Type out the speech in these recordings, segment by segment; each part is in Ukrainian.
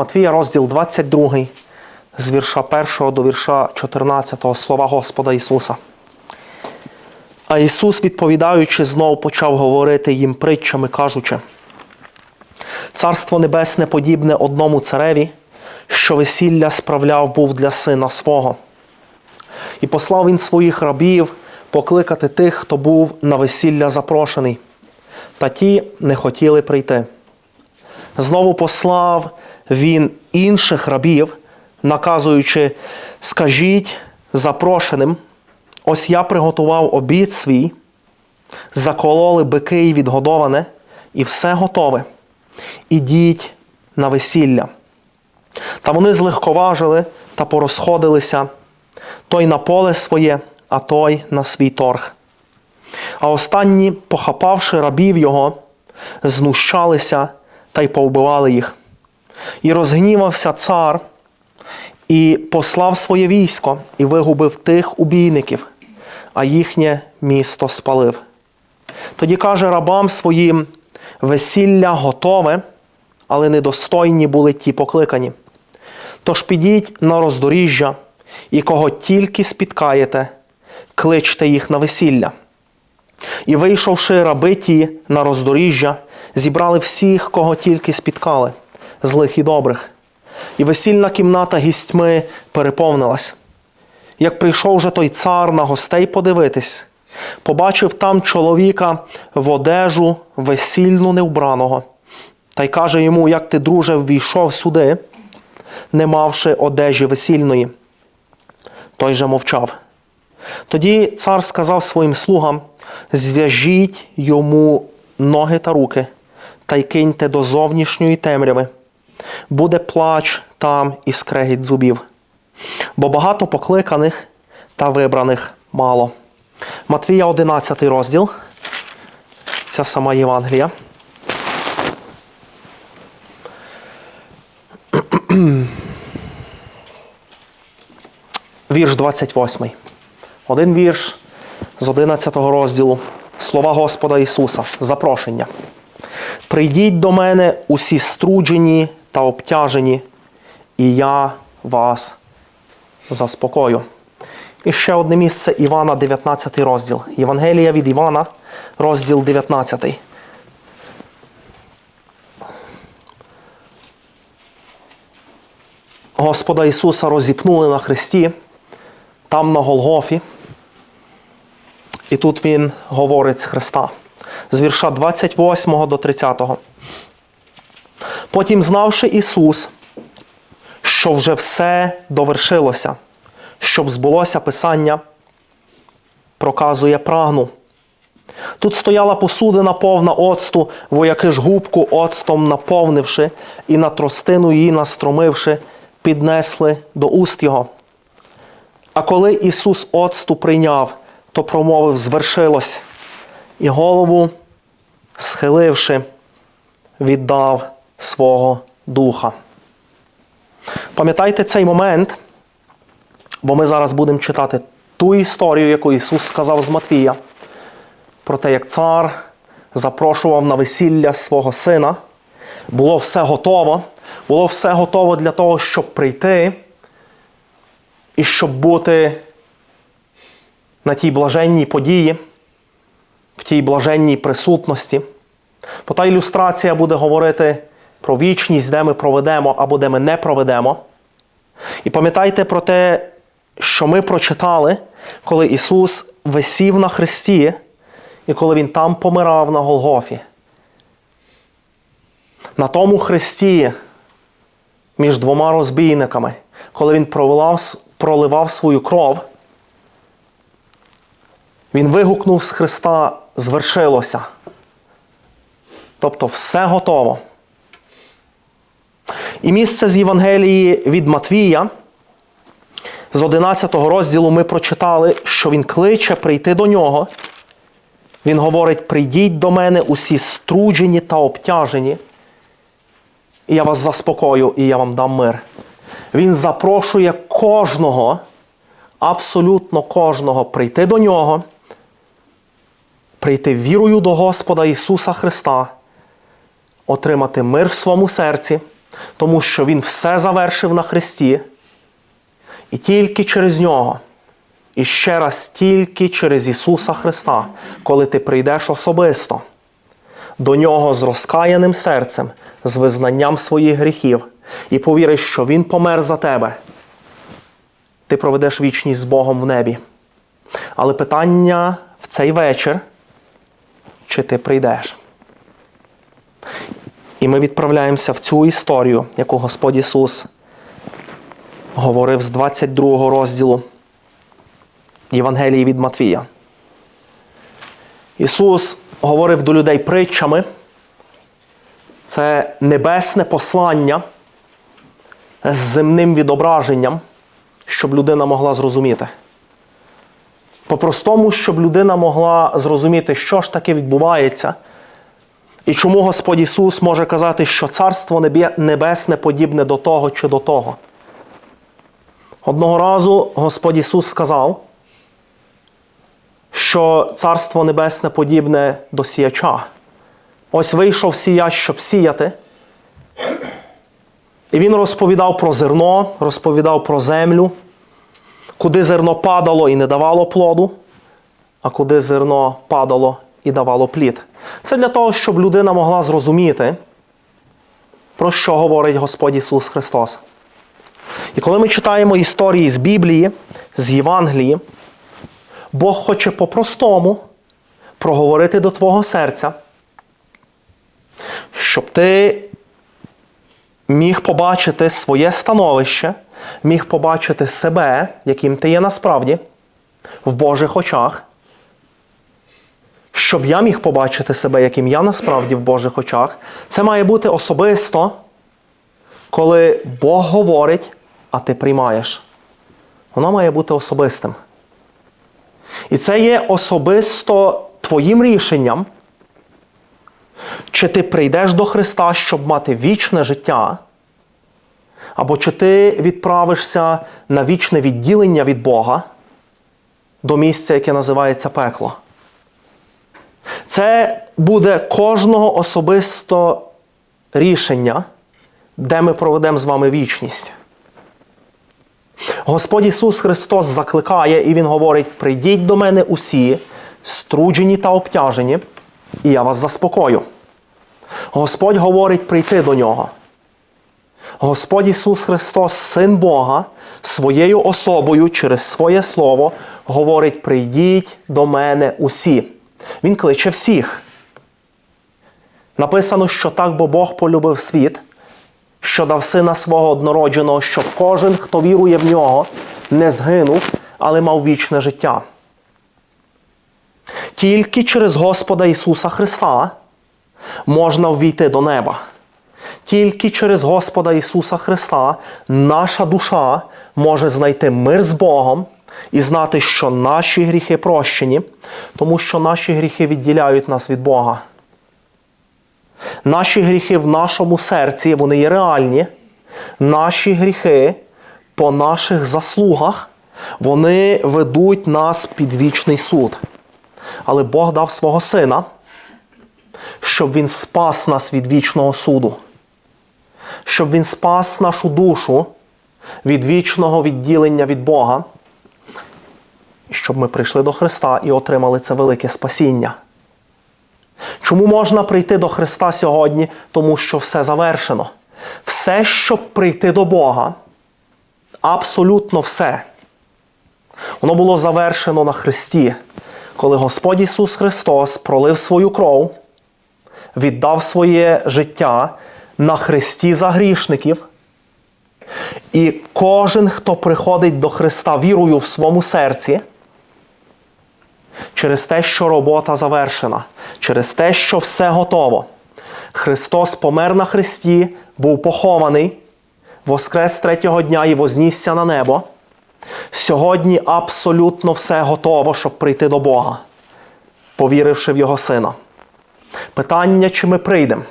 Матвія, розділ 22, з вірша 1 до вірша 14 слова Господа Ісуса. А Ісус, відповідаючи, знов почав говорити їм притчами, кажучи: Царство Небесне подібне одному цареві, що весілля справляв був для сина свого. І послав він своїх рабів покликати тих, хто був на весілля запрошений, та ті не хотіли прийти. Знову послав він інших рабів, наказуючи, скажіть запрошеним, ось я приготував обід свій, закололи бики й відгодоване, і все готове. Ідіть на весілля. Та вони злегковажили та порозходилися, той на поле своє, а той на свій торг. А останні, похапавши рабів його, знущалися та й повбивали їх. І розгнівався цар, і послав своє військо, і вигубив тих убійників, а їхнє місто спалив. Тоді каже рабам своїм: весілля готове, але недостойні були ті покликані. Тож підіть на роздоріжжя, і кого тільки спіткаєте, кличте їх на весілля. І, вийшовши раби ті на роздоріжжя, зібрали всіх, кого тільки спіткали, злих і добрих. І весільна кімната гістьми переповнилась. Як прийшов же той цар на гостей подивитись, побачив там чоловіка в одежу весільну невбраного, та й каже йому, як ти, друже, ввійшов сюди, не мавши одежі весільної. Той же мовчав. Тоді цар сказав своїм слугам: зв'яжіть йому ноги та руки, та й киньте до зовнішньої темряви. Буде плач там і скрегіт зубів. Бо багато покликаних та вибраних мало. Матвія 11 розділ. Ця сама Євангелія. Вірш 28. Один вірш з 11 розділу. Слова Господа Ісуса. Запрошення. Прийдіть до мене усі струджені та обтяжені, і я вас заспокою. І ще одне місце Івана, 19 розділ. Євангелія від Івана, розділ 19. Господа Ісуса розіпнули на хресті, там на Голгофі. І тут Він говорить з Христа з вірша 28 до 30. Потім, знавши Ісус, що вже все довершилося, щоб збулося Писання, проказує прагну. Тут стояла посудина повна оцту, вояки ж губку оцтом наповнивши, і на тростину її настромивши, піднесли до уст його. А коли Ісус оцту прийняв, то промовив звершилось, і голову, схиливши, віддав свого духа. Пам'ятайте цей момент, бо ми зараз будемо читати ту історію, яку Ісус сказав з Матвія, про те, як цар запрошував на весілля свого сина. Було все готово, було все готово для того, щоб прийти і щоб бути на тій блаженній події, в тій блаженній присутності. Бо та ілюстрація буде говорити про вічність, де ми проведемо або де ми не проведемо. І пам'ятайте про те, що ми прочитали, коли Ісус висів на хресті і коли Він там помирав на Голгофі. На тому хресті між двома розбійниками, коли Він проливав свою кров, Він вигукнув з Христа звершилося. Тобто все готово. І місце з Євангелії від Матвія, з 11 розділу ми прочитали, що Він кличе прийти до нього. Він говорить: прийдіть до мене усі струджені та обтяжені, і я вас заспокою, і я вам дам мир. Він запрошує кожного, абсолютно кожного, прийти до нього, прийти вірою до Господа Ісуса Христа, отримати мир в своєму серці, тому що Він все завершив на Христі, і тільки через нього, і ще раз тільки через Ісуса Христа, коли ти прийдеш особисто до Нього з розкаяним серцем, з визнанням своїх гріхів, і повіриш, що Він помер за тебе, ти проведеш вічність з Богом в небі. Але питання в цей вечір, чи ти прийдеш? І ми відправляємося в цю історію, яку Господь Ісус говорив з 22 розділу Євангелії від Матвія. Ісус говорив до людей притчами. Це небесне послання з земним відображенням, щоб людина могла зрозуміти. По-простому, щоб людина могла зрозуміти, що ж таке відбувається, і чому Господь Ісус може казати, що Царство Небесне подібне до того чи до того. Одного разу Господь Ісус сказав, що Царство Небесне подібне до сіяча. Ось вийшов сіяч, щоб сіяти. І він розповідав про зерно, розповідав про землю, куди зерно падало і не давало плоду, а куди зерно падало і давало плід. Це для того, щоб людина могла зрозуміти, про що говорить Господь Ісус Христос. І коли ми читаємо історії з Біблії, з Євангелії, Бог хоче по-простому проговорити до твого серця, щоб ти міг побачити своє становище, міг побачити себе, яким ти є насправді, в Божих очах, щоб я міг побачити себе, яким я насправді в Божих очах, це має бути особисто, коли Бог говорить, а ти приймаєш. Воно має бути особистим. І це є особисто твоїм рішенням, чи ти прийдеш до Христа, щоб мати вічне життя, або чи ти відправишся на вічне відділення від Бога до місця, яке називається пекло. Це буде кожного особисто рішення, де ми проведемо з вами вічність. Господь Ісус Христос закликає, і Він говорить: прийдіть до мене усі, струджені та обтяжені, і я вас заспокою. Господь говорить прийти до нього. Господь Ісус Христос, Син Бога, своєю особою через своє Слово, говорить: прийдіть до мене усі. Він кличе всіх. Написано, що так бо Бог полюбив світ, що дав сина свого однородженого, щоб кожен, хто вірує в нього, не згинув, але мав вічне життя. Тільки через Господа Ісуса Христа можна ввійти до неба. Тільки через Господа Ісуса Христа наша душа може знайти мир з Богом і знати, що наші гріхи прощені, тому що наші гріхи відділяють нас від Бога. Наші гріхи в нашому серці, вони є реальні. Наші гріхи по наших заслугах, вони ведуть нас під вічний суд. Але Бог дав свого сина, щоб він спас нас від вічного суду, щоб він спас нашу душу від вічного відділення від Бога, щоб ми прийшли до Христа і отримали це велике спасіння. Чому можна прийти до Христа сьогодні? Тому що все завершено. Все, щоб прийти до Бога, абсолютно все. Воно було завершено на Христі, коли Господь Ісус Христос пролив свою кров, віддав своє життя на Христі за грішників. І кожен, хто приходить до Христа вірою в своєму серці, через те, що робота завершена, через те, що все готово. Христос помер на Христі, був похований, воскрес третього дня і вознісся на небо. Сьогодні абсолютно все готово, щоб прийти до Бога, повіривши в Його Сина. Питання, чи ми прийдемо?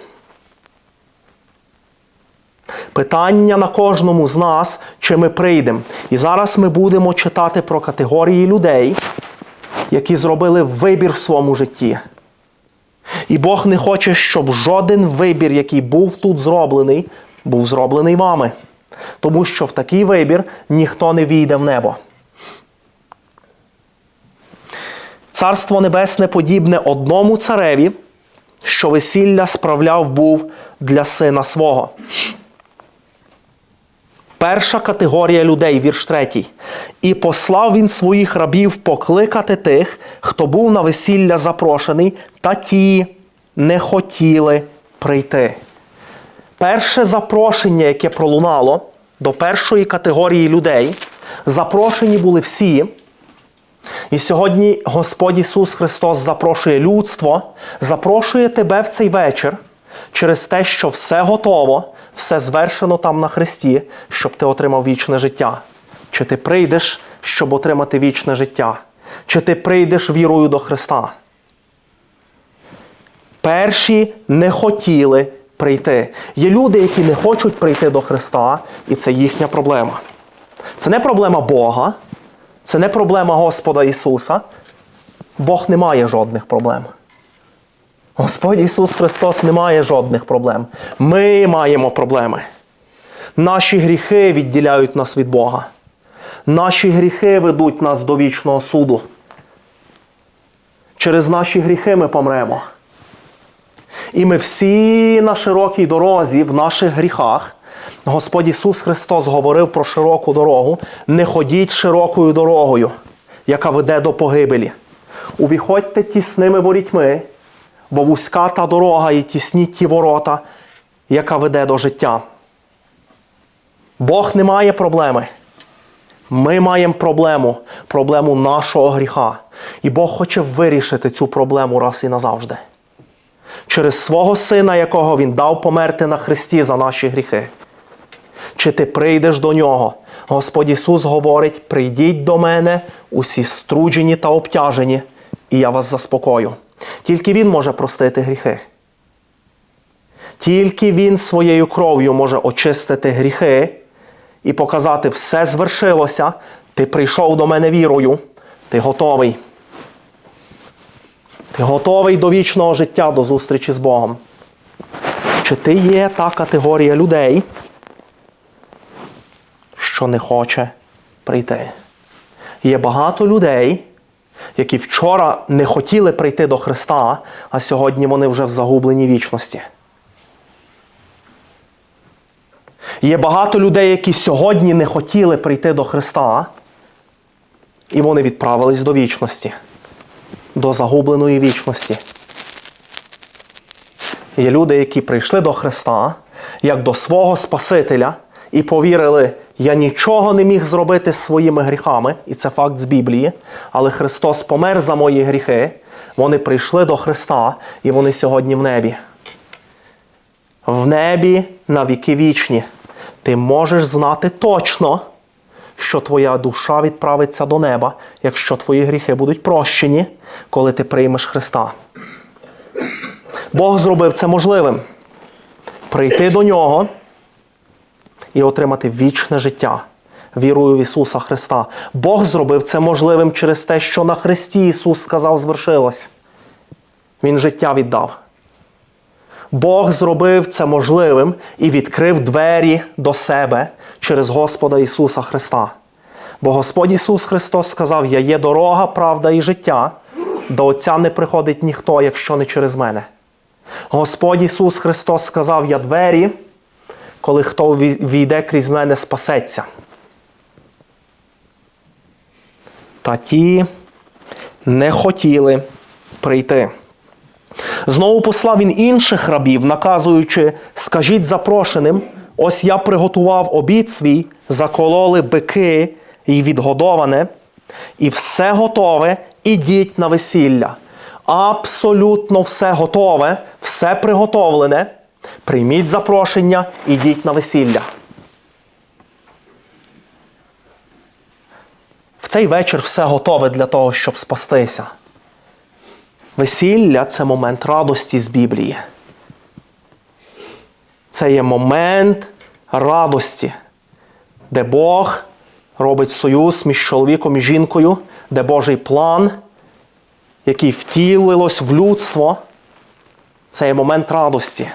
Питання на кожному з нас, чи ми прийдемо. І зараз ми будемо читати про категорії людей, які зробили вибір в своєму житті. І Бог не хоче, щоб жоден вибір, який був тут зроблений, був зроблений вами, тому що в такий вибір ніхто не війде в небо. Царство Небесне подібне одному цареві, що весілля справляв був для сина свого. Перша категорія людей, вірш третій. І послав він своїх рабів покликати тих, хто був на весілля запрошений, та ті не хотіли прийти. Перше запрошення, яке пролунало до першої категорії людей, запрошені були всі. І сьогодні Господь Ісус Христос запрошує людство, запрошує тебе в цей вечір через те, що все готово, все звершено там на Христі, щоб ти отримав вічне життя. Чи ти прийдеш, щоб отримати вічне життя? Чи ти прийдеш вірою до Христа? Перші не хотіли прийти. Є люди, які не хочуть прийти до Христа, і це їхня проблема. Це не проблема Бога, це не проблема Господа Ісуса. Бог не має жодних проблем. Господь Ісус Христос не має жодних проблем. Ми маємо проблеми. Наші гріхи відділяють нас від Бога. Наші гріхи ведуть нас до вічного суду. Через наші гріхи ми помремо. І ми всі на широкій дорозі, в наших гріхах, Господь Ісус Христос говорив про широку дорогу. Не ходіть широкою дорогою, яка веде до погибелі. Увіходьте тісними ворітьми, бо вузька та дорога і тісні ті ворота, яка веде до життя. Бог не має проблеми. Ми маємо проблему, проблему нашого гріха. І Бог хоче вирішити цю проблему раз і назавжди. Через свого Сина, якого Він дав померти на Христі за наші гріхи. Чи ти прийдеш до нього? Господь Ісус говорить: прийдіть до мене, усі струджені та обтяжені, і я вас заспокою. Тільки Він може простити гріхи. Тільки Він своєю кров'ю може очистити гріхи і показати, все звершилося, ти прийшов до мене вірою, ти готовий. Ти готовий до вічного життя, до зустрічі з Богом. Чи ти є та категорія людей, що не хоче прийти? Є багато людей, які вчора не хотіли прийти до Христа, а сьогодні вони вже в загубленій вічності. Є багато людей, які сьогодні не хотіли прийти до Христа, і вони відправились до вічності, до загубленої вічності. Є люди, які прийшли до Христа як до свого Спасителя і повірили, я нічого не міг зробити своїми гріхами, і це факт з Біблії, але Христос помер за мої гріхи. Вони прийшли до Христа, і вони сьогодні в небі. В небі на віки вічні. Ти можеш знати точно, що твоя душа відправиться до неба, якщо твої гріхи будуть прощені, коли ти приймеш Христа. Бог зробив це можливим. Прийти до Нього і отримати вічне життя вірою в Ісуса Христа. Бог зробив це можливим через те, що на Христі Ісус сказав, звершилось. Він життя віддав. Бог зробив це можливим і відкрив двері до себе через Господа Ісуса Христа. Бо Господь Ісус Христос сказав: Я є дорога, правда і життя, до Отця не приходить ніхто, якщо не через мене. Господь Ісус Христос сказав: Я двері, коли хто війде крізь мене, спасеться. Та ті не хотіли прийти. Знову послав він інших рабів, наказуючи, скажіть запрошеним, ось я приготував обід свій, закололи бики і відгодоване, і все готове, ідіть на весілля. Абсолютно все готове, все приготовлене. Прийміть запрошення, ідіть на весілля. В цей вечір все готове для того, щоб спастися. Весілля це момент радості з Біблії. Це є момент радості, де Бог робить союз між чоловіком і жінкою, де Божий план, який втілилось в людство, це є момент радості.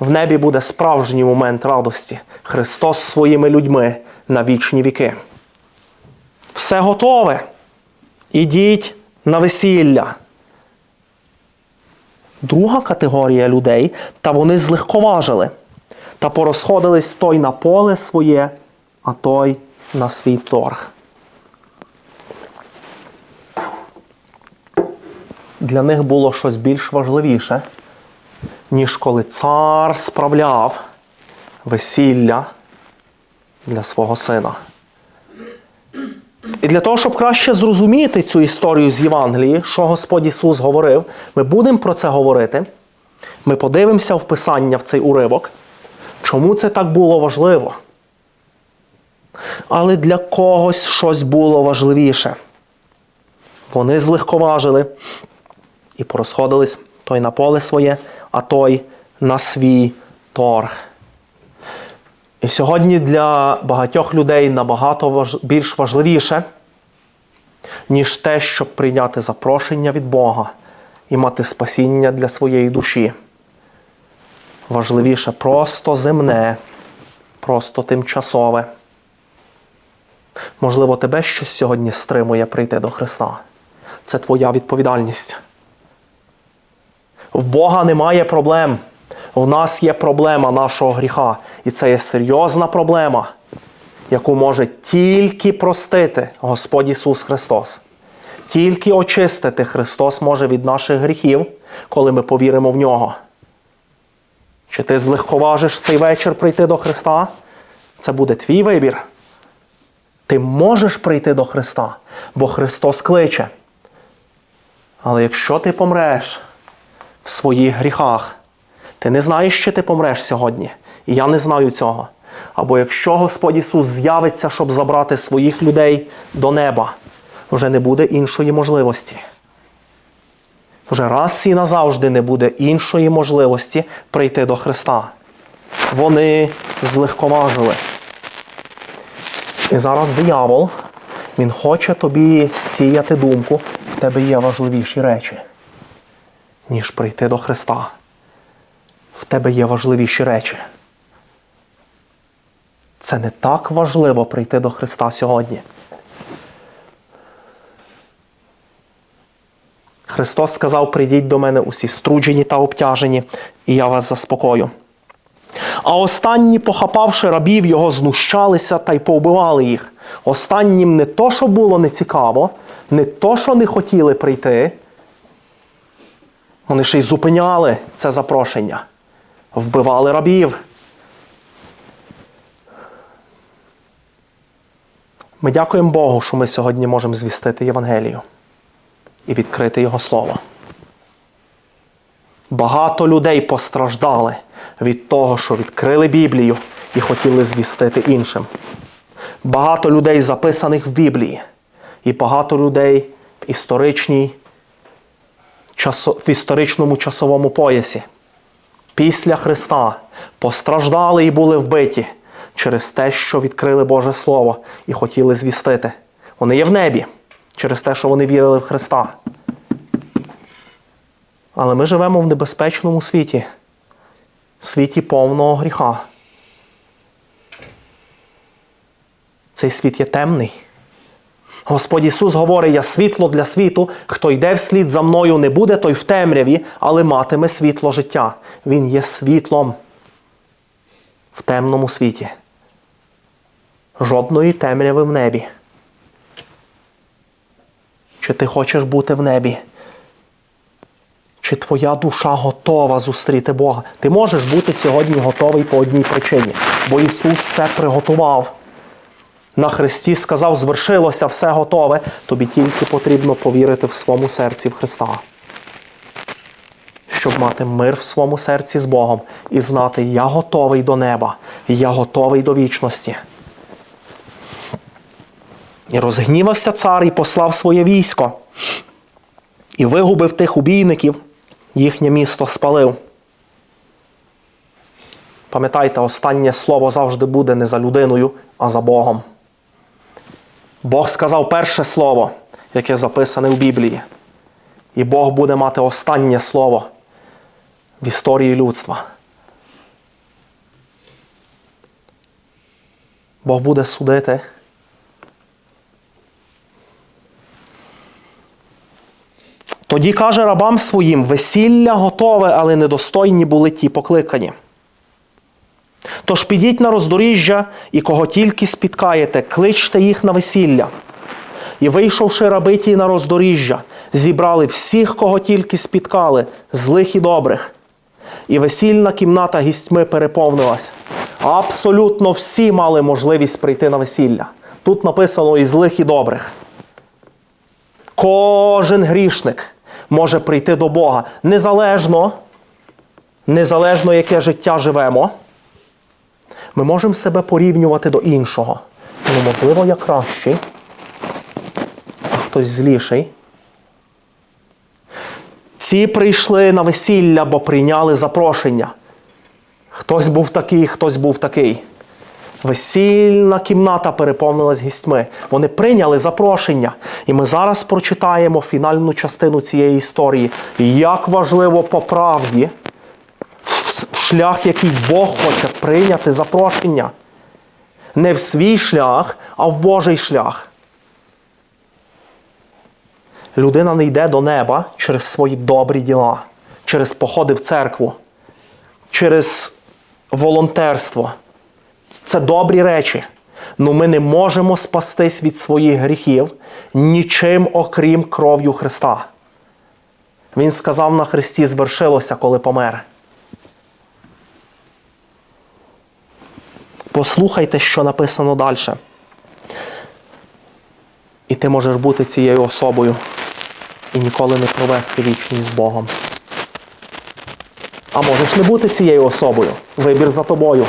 В небі буде справжній момент радості. Христос своїми людьми на вічні віки. Все готове. Ідіть на весілля. Друга категорія людей, та вони злегковажили, та порозходились той на поле своє, а той на свій торг. Для них було щось більш важливіше, ніж коли цар справляв весілля для свого сина. І для того, щоб краще зрозуміти цю історію з Євангелії, що Господь Ісус говорив, ми будемо про це говорити. Ми подивимося в Писання в цей уривок, чому це так було важливо. Але для когось щось було важливіше. Вони злегковажили і порозходились той на поле своє, а той на свій торг. І сьогодні для багатьох людей набагато більш важливіше, ніж те, щоб прийняти запрошення від Бога і мати спасіння для своєї душі. Важливіше просто земне, просто тимчасове. Можливо, тебе щось сьогодні стримує прийти до Христа. Це твоя відповідальність. В Бога немає проблем. В нас є проблема нашого гріха. І це є серйозна проблема, яку може тільки простити Господь Ісус Христос. Тільки очистити Христос може від наших гріхів, коли ми повіримо в Нього. Чи ти злегковажиш цей вечір прийти до Христа? Це буде твій вибір. Ти можеш прийти до Христа, бо Христос кличе. Але якщо ти помреш в своїх гріхах, ти не знаєш, чи ти помреш сьогодні. І я не знаю цього. Або якщо Господь Ісус з'явиться, щоб забрати своїх людей до неба, вже не буде іншої можливості. Вже раз і назавжди не буде іншої можливості прийти до Христа. Вони злегковажили. І зараз диявол, він хоче тобі сіяти думку, в тебе є важливіші речі, ніж прийти до Христа. В тебе є важливіші речі. Це не так важливо прийти до Христа сьогодні. Христос сказав: прийдіть до мене усі струджені та обтяжені, і я вас заспокою. А останні, похапавши рабів, його знущалися та й повбивали їх. Останнім не то, що було нецікаво, не то, що не хотіли прийти. Вони ще й зупиняли це запрошення, вбивали рабів. Ми дякуємо Богу, що ми сьогодні можемо звістити Євангелію і відкрити Його Слово. Багато людей постраждали від того, що відкрили Біблію і хотіли звістити іншим. Багато людей записаних в Біблії, і багато людей в, історичній, в історичному часовому поясі після Христа постраждали і були вбиті через те, що відкрили Боже Слово і хотіли звістити. Вони є в небі через те, що вони вірили в Христа. Але ми живемо в небезпечному світі, світі повного гріха. Цей світ є темний. Господь Ісус говорить, я світло для світу, хто йде вслід за мною, не буде той в темряві, але матиме світло життя. Він є світлом в темному світі. Жодної темряви в небі. Чи ти хочеш бути в небі? Чи твоя душа готова зустріти Бога? Ти можеш бути сьогодні готовий по одній причині, бо Ісус все приготував. На Христі сказав, звершилося все готове, тобі тільки потрібно повірити в своєму серці в Христа. Щоб мати мир в своєму серці з Богом і знати, я готовий до неба, я готовий до вічності. І розгнівався цар і послав своє військо, і вигубив тих убійників, їхнє місто спалив. Пам'ятайте, останнє слово завжди буде не за людиною, а за Богом. Бог сказав перше слово, яке записане в Біблії. І Бог буде мати останнє слово в історії людства. Бог буде судити. Тоді каже рабам своїм: весілля готове, але недостойні були ті покликані. Тож підіть на роздоріжжя і кого тільки спіткаєте, кличте їх на весілля. І, вийшовши раби ті на роздоріжжя, зібрали всіх, кого тільки спіткали, злих і добрих. І весільна кімната гістьми переповнилась. Абсолютно всі мали можливість прийти на весілля. Тут написано і злих, і добрих. Кожен грішник може прийти до Бога незалежно, незалежно, яке життя живемо. Ми можемо себе порівнювати до іншого. Ну, можливо, я кращий, а хтось зліший. Ці прийшли на весілля, бо прийняли запрошення. Хтось був такий, хтось був такий. Весільна кімната переповнилась гістьми. Вони прийняли запрошення. І ми зараз прочитаємо фінальну частину цієї історії. Як важливо по правді, шлях, який Бог хоче прийняти запрошення. Не в свій шлях, а в Божий шлях. Людина не йде до неба через свої добрі діла, через походи в церкву, через волонтерство. Це добрі речі. Ну ми не можемо спастись від своїх гріхів нічим, окрім кров'ю Христа. Він сказав на Христі, звершилося, коли помер. Послухайте, що написано далі. І ти можеш бути цією особою і ніколи не провести вічність з Богом. А можеш не бути цією особою. Вибір за тобою.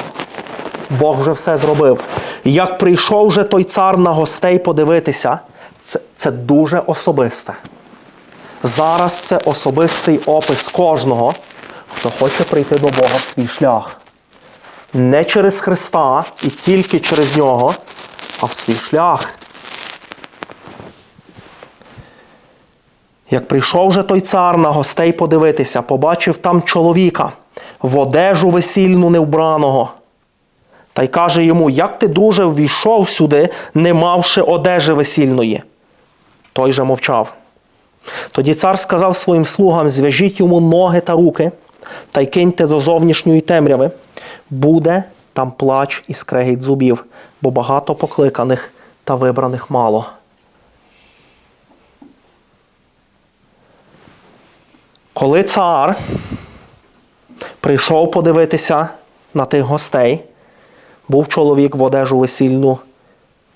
Бог вже все зробив. Як прийшов вже той цар на гостей подивитися, це, це дуже особисте. Зараз це особистий опис кожного, хто хоче прийти до Бога в свій шлях. Не через Христа і тільки через нього, а в свій шлях. Як прийшов же той цар на гостей подивитися, побачив там чоловіка в одежу весільну невбраного. Та й каже йому, як ти, друже, ввійшов сюди, не мавши одежі весільної. Той же мовчав. Тоді цар сказав своїм слугам: зв'яжіть йому ноги та руки, та й киньте до зовнішньої темряви. Буде там плач і скрегіт зубів, бо багато покликаних та вибраних мало. Коли цар прийшов подивитися на тих гостей, був чоловік в одежу весільну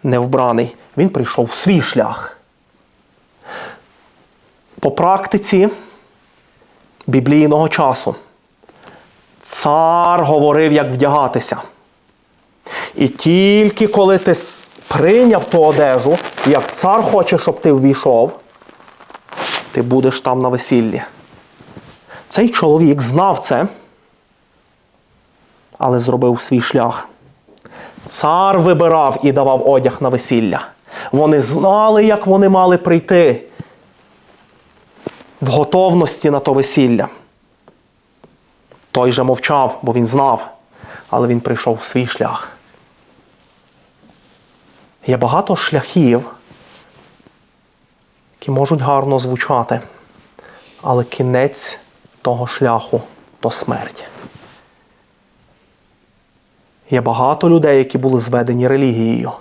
невбраний. Він прийшов в свій шлях. По практиці біблійного часу цар говорив, як вдягатися. І тільки коли ти прийняв ту одежу, як цар хоче, щоб ти ввійшов, ти будеш там на весіллі. Цей чоловік знав це, але зробив свій шлях. Цар вибирав і давав одяг на весілля. Вони знали, як вони мали прийти в готовності на то весілля. Той же мовчав, бо він знав, але він прийшов в свій шлях. Є багато шляхів, які можуть гарно звучати, але кінець того шляху то смерть. Є багато людей, які були зведені релігією.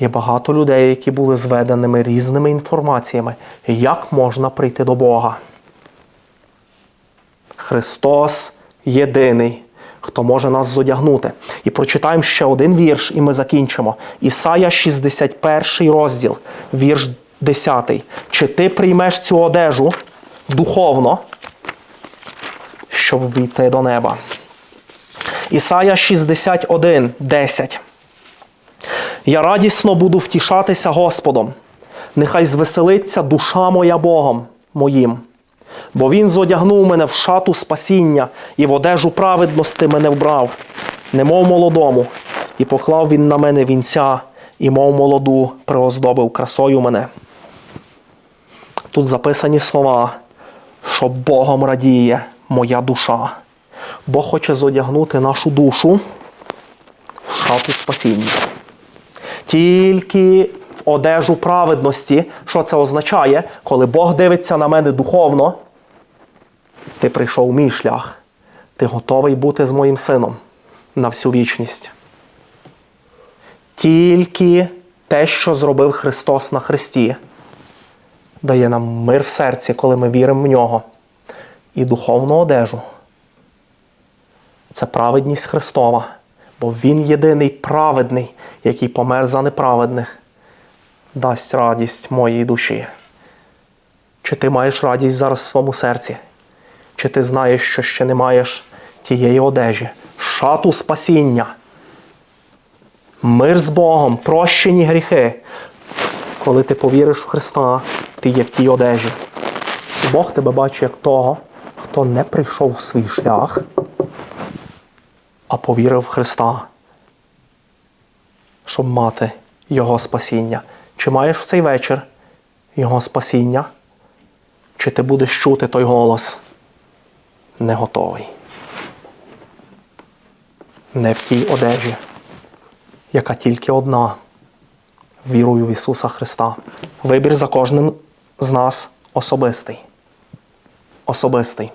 Є багато людей, які були зведеними різними інформаціями, як можна прийти до Бога. Христос єдиний, хто може нас зодягнути. І прочитаємо ще один вірш, і ми закінчимо. Ісая 61 розділ, вірш 10. Чи ти приймеш цю одежу духовно, щоб війти до неба? Ісая 61, 10. Я радісно буду втішатися Господом. Нехай звеселиться душа моя Богом моїм. Бо Він зодягнув мене в шату спасіння і в одежу праведності мене вбрав, немов молодому, і поклав він на мене вінця, і мов молоду приоздобив красою мене. Тут записані слова, що Богом радіє моя душа. Бог хоче зодягнути нашу душу в шату спасіння. Тільки одежу праведності, що це означає, коли Бог дивиться на мене духовно, ти прийшов мій шлях. Ти готовий бути з моїм сином на всю вічність. Тільки те, що зробив Христос на Христі, дає нам мир в серці, коли ми віримо в нього, і духовну одежу. Це праведність Христова, бо Він єдиний праведний, який помер за неправедних, дасть радість моїй душі. Чи ти маєш радість зараз в своєму серці? Чи ти знаєш, що ще не маєш тієї одежі, шату спасіння, мир з Богом, прощені гріхи? Коли ти повіриш в Христа, ти є в тій одежі. Бог тебе бачить як того, хто не прийшов в свій шлях, а повірив в Христа, щоб мати Його спасіння. Чи маєш в цей вечір Його спасіння? Чи ти будеш чути той голос? Не готовий. Не в тій одежі, яка тільки одна. Вірую в Ісуса Христа. Вибір за кожним з нас особистий. Особистий.